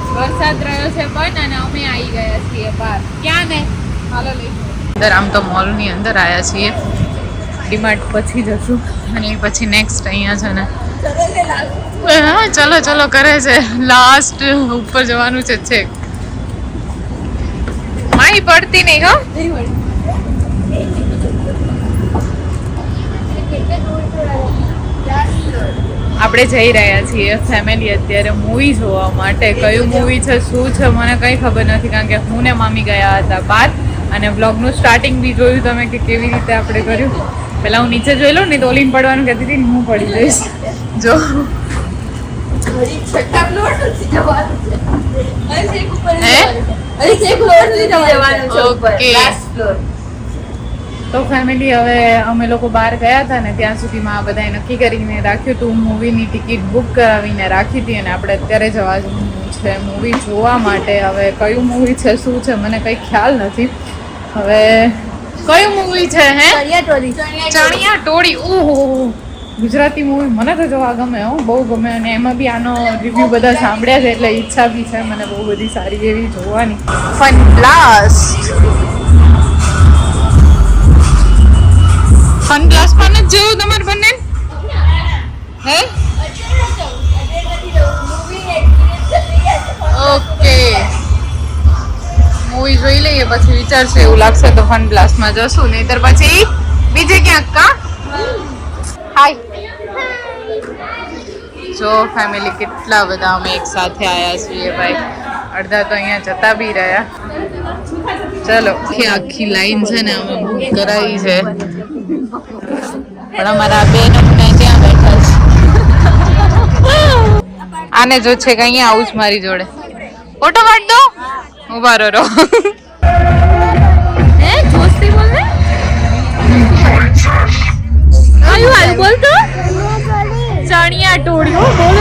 વરસાદ રહ્યો છે પણ અને અમે આવી ગયા છીએ બહાર. ક્યાં ને? હાલો લઈ અંદર આમ તો મોલની અંદર આવ્યા છીએ. ડીમાર્ટ પછી જશું. અને પછી નેક્સ્ટ અહીંયા છે ને. હા ચલો ચલો કરે છે. લાસ્ટ ઉપર જવાનું છે છેક. માહી પડતી નહીં હો. આપણે જઈ રહ્યા છીએ ફેમિલી અત્યારે મૂવી જોવા માટે. કયું મૂવી છે શું છે મને કંઈ ખબર નથી કારણ કે હું ને મામી ગયા હતા બાદ અને બ્લોગનું સ્ટાર્ટિંગ બી જોયું તમે કે કેવી રીતે આપણે કર્યું. પહેલાં હું નીચે જોઈ લઉં ને તો ઓલીને પડવાનું કહેતી હતી હું પડી જઈશ. જો. છઠ્ઠા તો ફેમિલી હવે અમે લોકો બહાર ગયા હતા ને ત્યાં સુધીમાં આ બધાએ નક્કી કરીને રાખ્યું હતું મૂવીની ટિકિટ બુક કરાવીને રાખી હતી અને આપણે અત્યારે જવાનું છે. મૂવી જોવા માટે હવે કયું મૂવી છે શું છે મને કંઈ ખ્યાલ નથી. હવે કયું મૂવી છે હે? ચણિયા ટોળી ઓહો ગુજરાતી મૂવી મને તો જોવા ગમે હો બહુ ગમે. અને એમાં બી આનો રિવ્યુ બધા સાંભળ્યા છે એટલે ઈચ્છા બી છે. મને બહુ બધી સારી એવી જોવાની. ફન બ્લાસ્ટ ફન બ્લાસ્ટ પણ જ જેવું તમારે બંને? હે? ઓકે મૂવી જોઈ લઈએ, પછી વિચારશે, એવું લાગશે તો ફન બ્લાસ્ટમાં જશું, નહીતર પછી બીજે ક્યાંક કા હાય જો ફેમિલી કેટલા બધા અમે એક સાથે આવ્યા છીએ, ભાઈ. અડધા તો અહીંયા જતા બી રહ્યા. ચલો, આખી લાઈન છે ને અમે બુક કરાવી છે. પણ અમારા બેન ત્યાં બેઠા છે. આને જો છે કે અહીંયા આવું જ મારી જોડે. ફોટો પાડ દો. ઊભા રહો રહો. હે બોલ? તો. ચણિયા બોલે.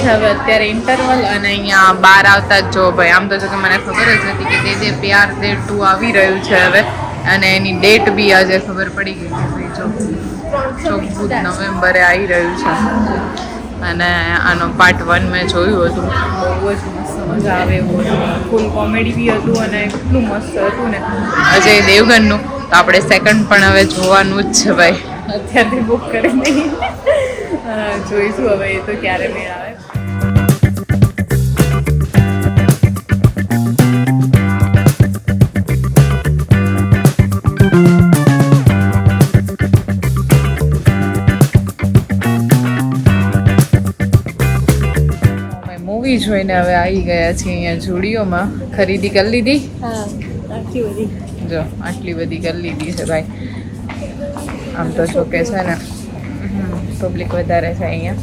છે હવે અત્યારે ઇન્ટરવલ અને અહીંયા બહાર આવતા જ જો ભાઈ, આમ તો જો કે મને ખબર જ નથી કે દે દે પ્યાર દે ટુ આવી રહ્યું છે હવે, અને એની ડેટ બી આજે ખબર પડી ગઈ છે ભાઈ, જો. ચોખ્ખું નવેમ્બરે આવી રહ્યું છે. અને આનો પાર્ટ વન મેં જોયું હતું. બહુ જ મસ્ત મજા આવે એવું ફૂલ કોમેડી બી હતું અને એટલું મસ્ત હતું ને. અજય દેવગનનું. તો આપણે સેકન્ડ પણ હવે જોવાનું જ છે ભાઈ. અત્યારથી બુક કરી નહીં. જોઈશું હવે, એ તો ક્યારે મેળ આવે. મૂવી હવે આવી ગયા છીએ અહીંયા જોડીઓમાં. ખરીદી કરી લીધી? બધી. જો આટલી બધી કરી લીધી છે ભાઈ. આમ તો જો કે છે ને પબ્લિક વધારે છે અહીંયા.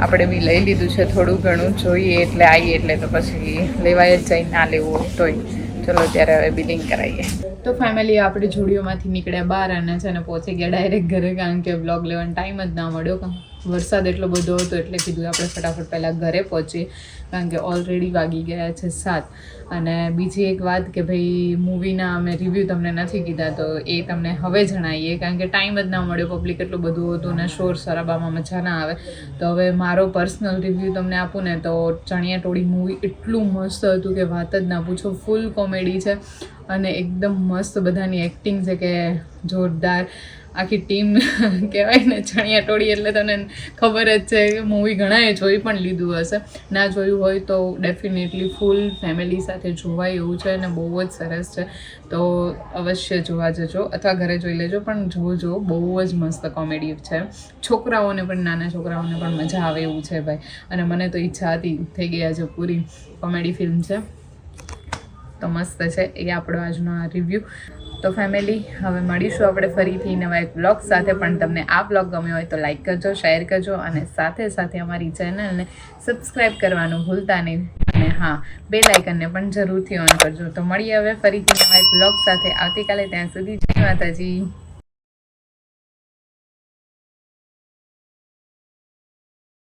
આપણે બી લઈ લીધું છે થોડું ઘણું જોઈએ એટલે આવીએ એટલે તો પછી લેવાય જ જાય ના લેવું તોય. ચલો ત્યારે હવે બિલિંગ કરાવીએ તો ફેમિલી આપણે જોડીઓમાંથી નીકળ્યા બહાર અને છે ને પહોંચી ગયા ડાયરેક્ટ ઘરે, કારણ કે બ્લોગ લેવાનો ટાઈમ જ ના મળ્યો. વરસાદ એટલો બધો હતો એટલે કીધું આપણે ફટાફટ પહેલાં ઘરે પહોંચીએ, કારણ કે ઓલરેડી વાગી ગયા છે સાત. અને બીજી એક વાત કે ભાઈ મૂવીના અમે રિવ્યૂ તમને નથી કીધા, તો એ તમને હવે જણાવીએ, કારણ કે ટાઈમ જ ના મળ્યો. પબ્લિક એટલું બધું હતું ને શોર શરાબામાં મજા ના આવે. તો હવે મારો પર્સનલ રિવ્યૂ તમને આપું ને, તો ચણિયા ટોળી મૂવી એટલું મસ્ત હતું કે વાત જ ના પૂછો. ફૂલ કોમેડી છે. અને એકદમ મસ્ત બધાની એક્ટિંગ છે કે જોરદાર. આખી ટીમ કહેવાય ને ચણિયા ટોળી એટલે તને ખબર જ છે કે મૂવી ઘણાએ જોઈ પણ લીધું હશે. ના જોયું હોય તો ડેફિનેટલી ફૂલ ફેમિલી સાથે જોવાય એવું છે અને બહુ જ સરસ છે. તો અવશ્ય જોવા જજો અથવા ઘરે જોઈ લેજો પણ જોજો. બહુ જ મસ્ત કોમેડી છે. છોકરાઓને પણ, નાના છોકરાઓને પણ મજા આવે એવું છે ભાઈ. અને મને તો ઈચ્છા હતી, થઈ ગઈ આજે પૂરી કોમેડી ફિલ્મ છે. તો મસ્ત છે એ આપણો આજનો આ રિવ્યૂ તો ફેમિલી હવે મળીશું આપણે ફરીથી નવા એક બ્લોગ સાથે. પણ તમને આ બ્લોગ ગમ્યો હોય તો લાઈક કરજો શેર કરજો અને સાથે સાથે અમારી ચેનલને સબસ્ક્રાઈબ કરવાનું ભૂલતા નહીં. અને હા, બે લાઇકનને પણ જરૂરથી ઓન કરજો. તો મળીએ હવે ફરીથી નવા એક બ્લોગ સાથે. આવતીકાલે ત્યાં સુધી જય માતાજી.